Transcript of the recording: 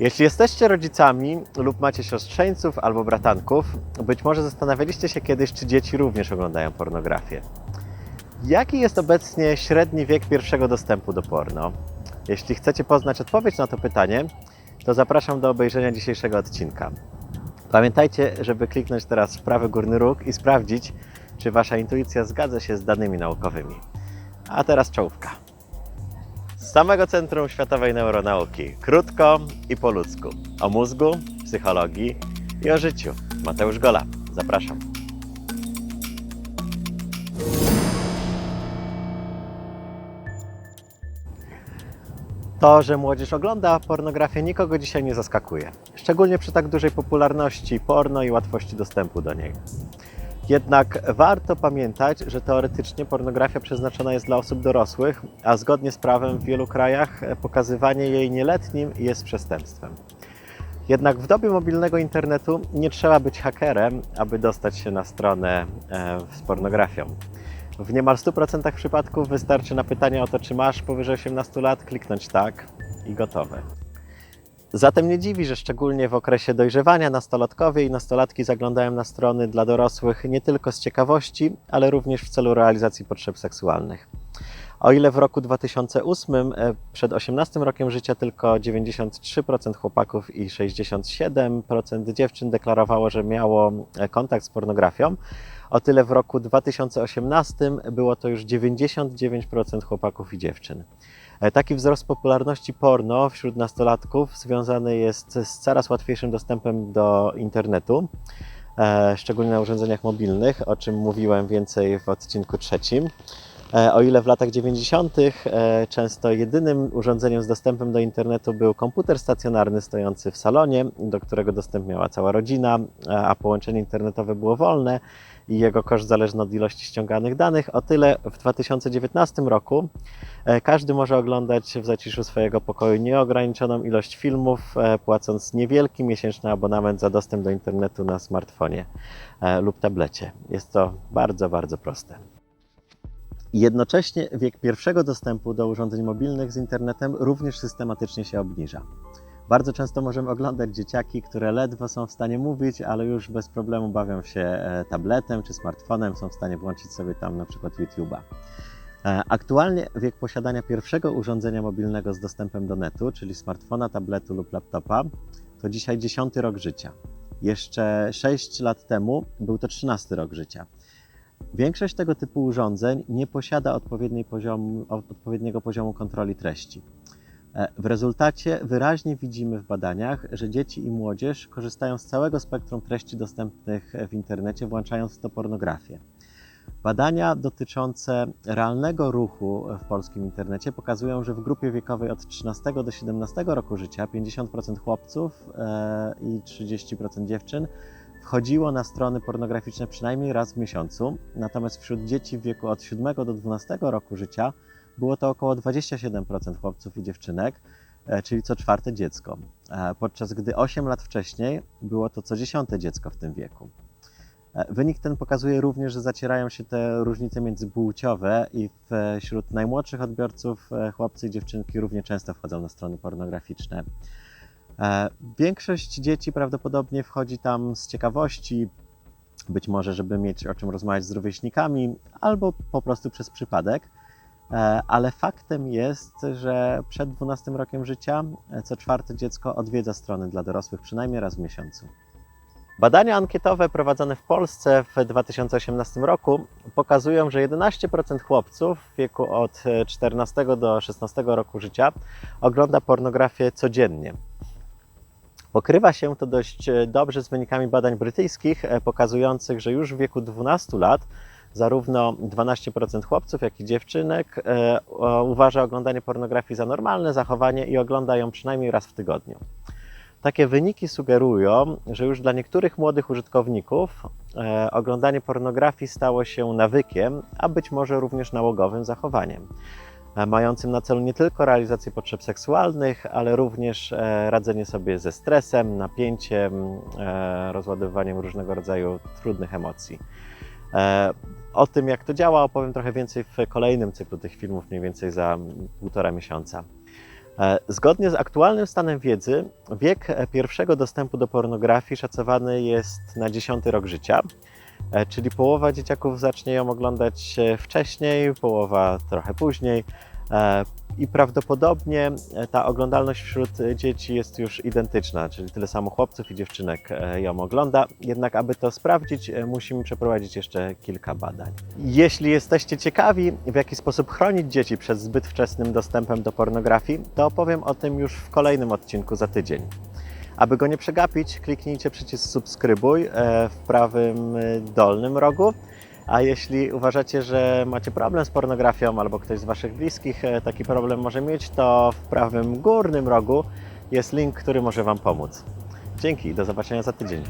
Jeśli jesteście rodzicami lub macie siostrzeńców albo bratanków, być może zastanawialiście się kiedyś, czy dzieci również oglądają pornografię. Jaki jest obecnie średni wiek pierwszego dostępu do porno? Jeśli chcecie poznać odpowiedź na to pytanie, to zapraszam do obejrzenia dzisiejszego odcinka. Pamiętajcie, żeby kliknąć teraz w prawy górny róg i sprawdzić, czy Wasza intuicja zgadza się z danymi naukowymi. A teraz czołówka. Z samego Centrum Światowej Neuronauki. Krótko i po ludzku. O mózgu, psychologii i o życiu. Mateusz Gola. Zapraszam. To, że młodzież ogląda pornografię, nikogo dzisiaj nie zaskakuje. Szczególnie przy tak dużej popularności porno i łatwości dostępu do niej. Jednak warto pamiętać, że teoretycznie pornografia przeznaczona jest dla osób dorosłych, a zgodnie z prawem w wielu krajach e, pokazywanie jej nieletnim jest przestępstwem. Jednak w dobie mobilnego internetu nie trzeba być hakerem, aby dostać się na stronę e, z pornografią. W niemal 100% przypadków wystarczy na pytanie o to, czy masz powyżej 18 lat, kliknąć tak i gotowe. Zatem nie dziwi, że szczególnie w okresie dojrzewania nastolatkowie i nastolatki zaglądają na strony dla dorosłych nie tylko z ciekawości, ale również w celu realizacji potrzeb seksualnych. O ile w roku 2008 e, przed 18 rokiem życia tylko 93% chłopaków i 67% dziewczyn deklarowało, że miało e, kontakt z pornografią, o tyle w roku 2018 było to już 99% chłopaków i dziewczyn. E, Taki wzrost popularności porno wśród nastolatków związany jest z coraz łatwiejszym dostępem do internetu, szczególnie na urządzeniach mobilnych, o czym mówiłem więcej w odcinku trzecim. E, O ile w latach 90. e, często jedynym urządzeniem z dostępem do internetu był komputer stacjonarny stojący w salonie, do którego dostęp miała cała rodzina, e, a połączenie internetowe było wolne i jego koszt zależny od ilości ściąganych danych, o tyle w 2019 roku każdy może oglądać w zaciszu swojego pokoju nieograniczoną ilość filmów, płacąc niewielki miesięczny abonament za dostęp do internetu na smartfonie lub tablecie. Jest to bardzo, bardzo proste. Jednocześnie wiek pierwszego dostępu do urządzeń mobilnych z internetem również systematycznie się obniża. Bardzo często możemy oglądać dzieciaki, które ledwo są w stanie mówić, ale już bez problemu bawią się e, tabletem czy smartfonem, są w stanie włączyć sobie tam na przykład YouTube'a. E, Aktualnie wiek posiadania pierwszego urządzenia mobilnego z dostępem do netu, czyli smartfona, tabletu lub laptopa, to dzisiaj 10 rok życia. Jeszcze 6 lat temu był to 13 rok życia. Większość tego typu urządzeń nie posiada poziomu, odpowiedniego poziomu kontroli treści. E, W rezultacie wyraźnie widzimy w badaniach, że dzieci i młodzież korzystają z całego spektrum treści dostępnych w internecie, włączając w to pornografię. Badania dotyczące realnego ruchu w polskim internecie pokazują, że w grupie wiekowej od 13 do 17 roku życia 50% chłopców e, i 30% dziewczyn wchodziło na strony pornograficzne przynajmniej raz w miesiącu, natomiast wśród dzieci w wieku od 7 do 12 roku życia było to około 27% chłopców i dziewczynek, e, czyli co czwarte dziecko, e, podczas gdy 8 lat wcześniej było to co dziesiąte dziecko w tym wieku. E, Wynik ten pokazuje również, że zacierają się te różnice międzypłciowe i wśród najmłodszych odbiorców chłopcy i dziewczynki równie często wchodzą na strony pornograficzne. E, Większość dzieci prawdopodobnie wchodzi tam z ciekawości, być może, żeby mieć o czym rozmawiać z rówieśnikami, albo po prostu przez przypadek. E, Ale faktem jest, że przed 12 rokiem życia e, co czwarte dziecko odwiedza strony dla dorosłych przynajmniej raz w miesiącu. Badania ankietowe prowadzone w Polsce w 2018 roku pokazują, że 11% chłopców w wieku od e, 14 do 16 roku życia ogląda pornografię codziennie. Pokrywa się to dość e, dobrze z wynikami badań brytyjskich, e, pokazujących, że już w wieku 12 lat zarówno 12% chłopców, jak i dziewczynek e, uważa oglądanie pornografii za normalne zachowanie i ogląda ją przynajmniej raz w tygodniu. Takie wyniki sugerują, że już dla niektórych młodych użytkowników e, oglądanie pornografii stało się nawykiem, a być może również nałogowym zachowaniem, mającym na celu nie tylko realizację potrzeb seksualnych, ale również e, radzenie sobie ze stresem, napięciem, e, rozładowywaniem różnego rodzaju trudnych emocji. E, O tym, jak to działa, opowiem trochę więcej w kolejnym cyklu tych filmów, mniej więcej za półtora miesiąca. E, Zgodnie z aktualnym stanem wiedzy, wiek e, pierwszego dostępu do pornografii szacowany jest na 10 rok życia, e, czyli połowa dzieciaków zacznie ją oglądać e, wcześniej, połowa trochę później. e, I prawdopodobnie e, ta oglądalność wśród e, dzieci jest już identyczna, czyli tyle samo chłopców i dziewczynek e, ją ogląda. Jednak, aby to sprawdzić, e, musimy przeprowadzić jeszcze kilka badań. Jeśli jesteście ciekawi, w jaki sposób chronić dzieci przed zbyt wczesnym dostępem do pornografii, to opowiem o tym już w kolejnym odcinku za tydzień. Aby go nie przegapić, kliknijcie przycisk subskrybuj e, w prawym e, dolnym rogu. A jeśli uważacie, że macie problem z pornografią albo ktoś z Waszych bliskich e, taki problem może mieć, to w prawym górnym rogu jest link, który może Wam pomóc. Dzięki, do zobaczenia za tydzień.